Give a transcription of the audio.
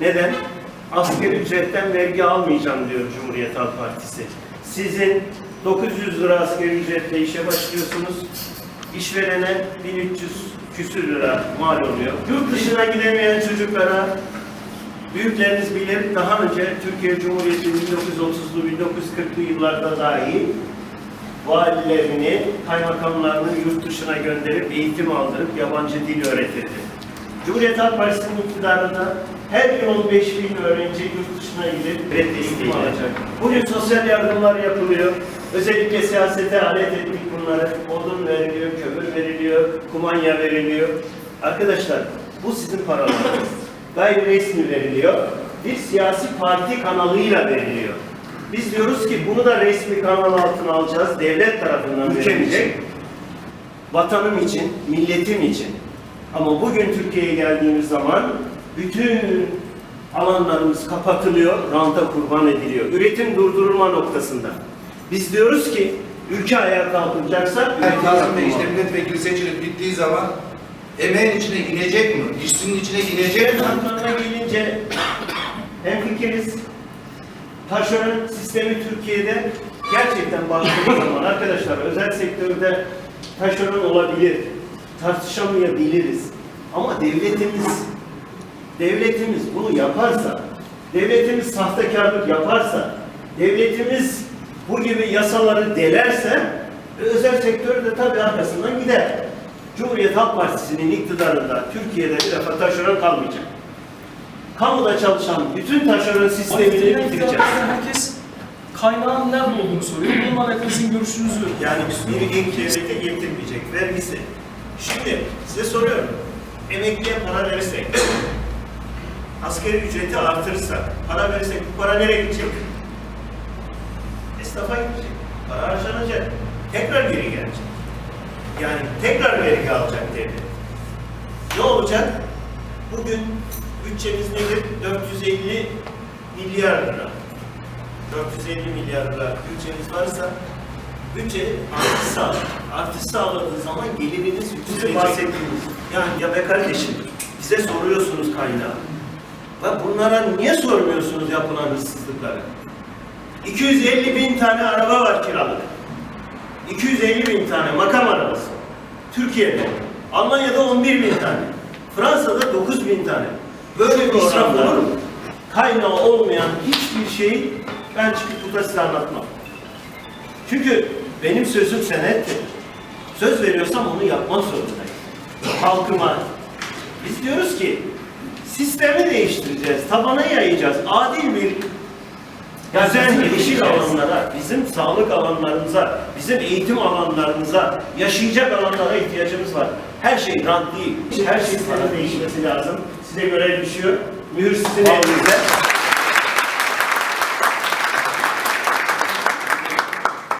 Neden? Asgari ücretten vergi almayacağım diyor Cumhuriyet Halk Partisi. Sizin 900 lira asgari ücretle işe başlıyorsunuz. İşverene 1300 küsür lira mal oluyor. Yurt dışına gidemeyen çocuklara büyükleriniz bilir daha önce Türkiye Cumhuriyeti 1930'lu 1940'lı yıllarda dahi valilerini, kaymakamlarını yurt dışına gönderip eğitim aldırıp yabancı dil öğretirdi. Cumhuriyet Halk Partisi'nin iktidarında her yıl 5 bin öğrenci yurt dışına gidip red eğitim alacak. Bugün sosyal yardımlar yapılıyor. Özellikle siyasete alet ettik bunları. Odun veriliyor, kömür veriliyor, kumanya veriliyor. Arkadaşlar bu sizin paralarınız. Gayri resmi veriliyor. Bir siyasi parti kanalıyla veriliyor. Biz diyoruz ki bunu da resmi kanal altına alacağız. Devlet tarafından verilecek. Vatanım için, milletim için. Ama bugün Türkiye'ye geldiğimiz zaman bütün alanlarımız kapatılıyor, ranta kurban ediliyor. Üretim durdurulma noktasında. Biz diyoruz ki ülke ayağa kalkacaksa Yani Kasım Bey işte milletvekili seçilip bittiği zaman emeğin içine inecek mi? İşçinin içine inecek mi? haklarına gelince hem fikiriz, taşeron sistemi Türkiye'de gerçekten baktığımız zaman arkadaşlar özel sektörde taşeron olabilir, tartışamayabiliriz. Ama devletimiz, devletimiz bunu yaparsa, devletimiz sahtekarlık yaparsa, devletimiz bu gibi yasaları delerse özel sektör de tabii arkasından gider. Cumhuriyet Halk Partisi'nin iktidarında Türkiye'de bir defa taşeron kalmayacak. Kamuda çalışan bütün taşeron sistemini bitireceğiz. Herkes kaynağın nerede olduğunu soruyor. Bununla alakalı sizin görüşünüzü Yani bir ilk devlete getirmeyecek vergisi. Şimdi size soruyorum. Emekliye para verirsek, asgari ücreti artırırsak, para verirsek bu para nereye gidecek? Esnafa gidecek. Para harcanacak. Tekrar geri gelecek. Yani tekrar vergi alacak devlet. Ne olacak? Bugün bütçemiz nedir? 450 milyar lira. 450 milyar lira bütçeniz varsa bütçe artış sağlar. Artış sağladığı zaman geliriniz yükselecek. bahsettiğiniz. Yani ya be kardeşim bize soruyorsunuz kaynağı. Ve bunlara niye sormuyorsunuz yapılan hırsızlıkları? 250 bin tane araba var kiralık. 250 bin tane makam arabası. Türkiye'de. Almanya'da 11 bin tane. Fransa'da 9 bin tane. Böyle bir israf olur mu? Kaynağı olmayan hiçbir şeyi ben çıkıp burada size anlatmam. Çünkü benim sözüm senettir. Söz veriyorsam onu yapmak zorundayım. Halkıma. Biz diyoruz ki sistemi değiştireceğiz, tabana yayacağız. Adil bir Güzel yeşil alanlara, bizim sağlık alanlarımıza, bizim eğitim alanlarımıza, yaşayacak alanlara ihtiyacımız var. Her şey rant değil. Her şey para değişmesi lazım. Size görev düşüyor. Mühür sizin elinizde.